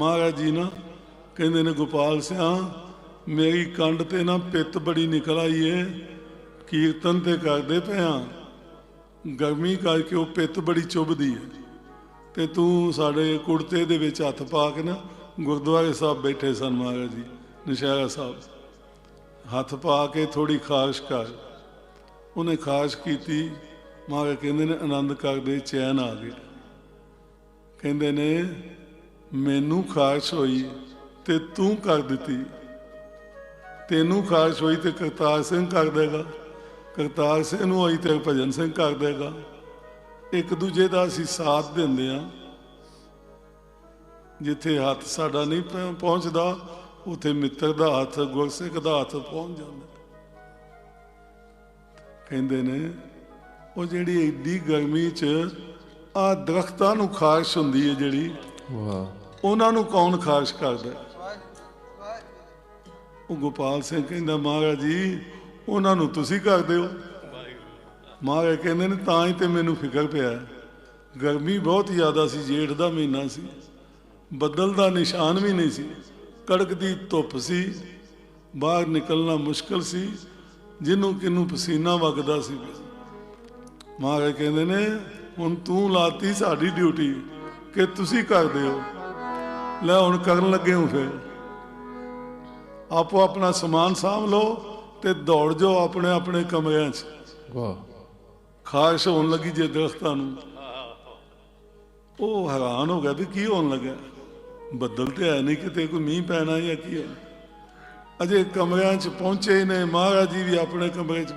ਮਹਾਰਾਜ ਜੀ ਨਾ ਕਹਿੰਦੇ ਨੇ, ਗੋਪਾਲ ਸਿਆ, ਮੇਰੀ ਕੰਡ ਤੇ ਨਾ ਪਿੱਤ ਬੜੀ ਨਿਕਲ ਆਈ ਏ। ਕੀਰਤਨ ਤੇ ਕਰਦੇ ਪਿਆ ਗਰਮੀ ਕਰਕੇ ਉਹ ਪਿੱਤ ਬੜੀ ਚੁੱਭਦੀ ਹੈ ਤੇ ਤੂੰ ਸਾਡੇ ਕੁੜਤੇ ਦੇ ਵਿੱਚ ਹੱਥ ਪਾ ਕੇ ਨਾ ਗੁਰਦੁਆਰੇ ਸਾਹਿਬ ਬੈਠੇ ਸਨ ਮਹਾਰਾਜ ਜੀ, ਨਸ਼ਹਿਰਾ ਸਾਹਿਬ। ਹੱਥ ਪਾ ਕੇ ਥੋੜੀ ਖਾਰਸ਼ ਕਰ। ਉਹਨੇ ਖਾਰਸ਼ ਕੀਤੀ। ਮਹਾਰਾਜ ਕਹਿੰਦੇ ਨੇ, ਆਨੰਦ ਕਰਦੇ, ਚੈਨ ਆ ਗਿਆ ਕਹਿੰਦੇ ਨੇ ਮੈਨੂੰ ਖਾਰਸ਼ ਹੋਈ ਤੇ ਤੂੰ ਕਰ ਦਿੱਤੀ। ਤੈਨੂੰ ਖਾਰਸ਼ ਹੋਈ ਤੇ ਕਰਤਾਰ ਸਿੰਘ ਕਰ ਦੇਗਾ। ਕਰਤਾਰ ਸਿੰਘ ਨੂੰ ਹੋਈ ਤੇ ਭਜਨ ਸਿੰਘ ਕਰ ਦੇਗਾ। ਇੱਕ ਦੂਜੇ ਦਾ ਅਸੀਂ ਸਾਥ ਦਿੰਦੇ ਆ ਜਿੱਥੇ ਹੱਥ ਸਾਡਾ ਨਹੀਂ ਪਹੁੰਚਦਾ, ਉਥੇ ਮਿੱਤਰ ਦਾ ਹੱਥ, ਗੁਰਸਿੱਖ ਦਾ ਹੱਥ ਪਹੁੰਚ ਜਾਂਦਾ। ਕਹਿੰਦੇ ਨੇ, ਉਹ ਜਿਹੜੀ ਏਡੀ ਗਰਮੀ 'ਚ ਆ ਦਰਖਤਾਂ ਨੂੰ ਖਾਰਸ਼ ਹੁੰਦੀ ਹੈ ਜਿਹੜੀ ਵਾਹ। ਉਹਨਾਂ ਨੂੰ ਕੌਣ ਖਾਰਸ਼ ਕਰਦਾ? ਉਹ ਗੋਪਾਲ ਸਿੰਘ ਕਹਿੰਦਾ, ਮਹਾਰਾਜ ਜੀ, ਉਹਨਾਂ ਨੂੰ ਤੁਸੀਂ ਕਰਦੇ ਹੋ? ਮਹਾਰਾਜ ਕਹਿੰਦੇ ਨੇ, ਤਾਂ ਹੀ ਤੇ ਮੈਨੂੰ ਫਿਕਰ ਪਿਆ ਗਰਮੀ ਬਹੁਤ ਜ਼ਿਆਦਾ ਸੀ, ਜੇਠ ਦਾ ਮਹੀਨਾ ਸੀ। ਬੱਦਲ ਦਾ ਨਿਸ਼ਾਨ ਵੀ ਨਹੀਂ ਸੀ। ਕੜਕਦੀ ਧੁੱਪ ਸੀ। ਬਾਹਰ ਨਿਕਲਣਾ ਮੁਸ਼ਕਲ ਸੀ। ਜਿਹਨੂੰ ਕਿਨੂੰ ਪਸੀਨਾ ਵਗਦਾ ਸੀ। ਮਹਾਰਾਜ ਕਹਿੰਦੇ ਨੇ, ਹੁਣ ਤੂੰ ਲਾਤੀ ਸਾਡੀ ਡਿਊਟੀ। ਕਿ ਤੁਸੀਂ ਕਰਦੇ ਹੋ। ਲੈ ਹੁਣ ਕਰਨ ਲੱਗੇ ਹਾਂ ਫਿਰ। ਆਪੋ ਆਪਣਾ ਸਮਾਨ ਸਾਂਭ ਲਓ ਤੇ ਦੌੜ ਜਾਓ ਆਪਣੇ ਆਪਣੇ ਕਮਰਿਆਂ 'ਚ। ਵਾਹ। ਖਾਰਸ਼ ਹੋਣ ਲੱਗੀ ਜੇ ਦਰਖਤਾਂ ਨੂੰ। ਉਹ ਹੈਰਾਨ ਹੋ ਗਿਆ ਵੀ ਕੀ ਹੋਣ ਲੱਗਾ ਬੱਦਲ ਤੇ ਹੈ ਨਹੀਂ ਕਿਤੇ ਕੋਈ ਮੀਂਹ ਪੈਣਾ ਜਾਂ ਕੀ ਹੋਣਾ ਅਜੇ ਕਮਰਿਆਂ 'ਚ ਪਹੁੰਚੇ ਹੀ ਨੇ ਮਹਾਰਾਜ ਜੀ ਵੀ ਆਪਣੇ ਕਮਰੇ 'ਚ।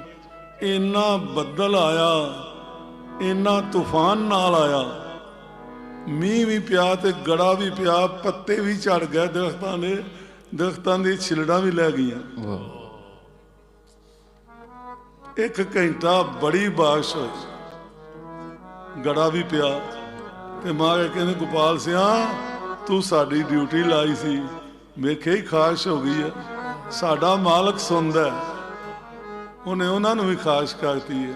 ਇੰਨਾ ਬੱਦਲ ਆਇਆ ਇੰਨਾ ਤੂਫਾਨ ਨਾਲ ਆਇਆ। ਮੀਂਹ ਵੀ ਪਿਆ ਤੇ ਗੜਾ ਵੀ ਪਿਆ ਪੱਤੇ ਵੀ ਝੜ ਗਏ ਦਰਖਤਾਂ ਦੇ ਦਰਖਤਾਂ ਦੀ ਛਿਲੜਾਂ ਵੀ ਲੈ ਗਈਆਂ। ਇੱਕ ਘੰਟਾ ਬੜੀ ਬਾਰਿਸ਼ ਹੋਈ। ਗੜਾ ਵੀ ਪਿਆ ਤੇ ਮਾਰੇ ਕਹਿੰਦੇ ਗੋਪਾਲ ਸਿਆ ਤੂੰ ਸਾਡੀ ਡਿਊਟੀ ਲਾਈ ਸੀ। ਵੇਖੇ ਹੀ ਖਾਰਸ਼ ਹੋ ਗਈ ਹੈ। ਸਾਡਾ ਮਾਲਕ ਸੁਣਦਾ। ਉਹਨੇ ਉਹਨਾਂ ਨੂੰ ਵੀ ਖਾਰਸ਼ ਕਰਤੀ ਹੈ।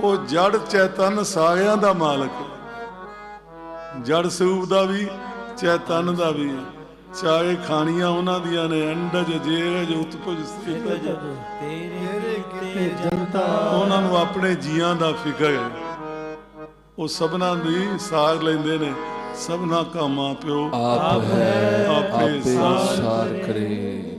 ਉਹ ਜੜ ਚੇਤਨ ਸਾਰਿਆਂ ਦਾ ਮਾਲਕ ਹੈ। ਜੜ ਸਰੂਪ ਦਾ ਵੀ ਚੇਤਨ ਦਾ ਵੀ ਹੈ। ਚਾਹੇ ਖਾਣੀਆਂ ਉਹਨਾਂ ਦੀਆਂ ਨੇ ਅੰਡਜ ਜੇਰਜ ਉਤਪਜ ਸਥਿਤ ਤੇਰੇ ਕੀਤੇ ਜਨਤਾ। ਉਹਨਾਂ ਨੂੰ ਆਪਣੇ ਜੀਆਂ ਦਾ ਫਿਕਰ ਹੈ। ਉਹ ਸਭਨਾਂ ਦੀ ਸਾਰ ਲੈਂਦੇ ਨੇ। ਸਭਨਾ ਕਾ ਮਾਂ ਪਿਓ ਆਪ ਹੈ ਆਪੇ ਸਾਰ ਕਰੇ।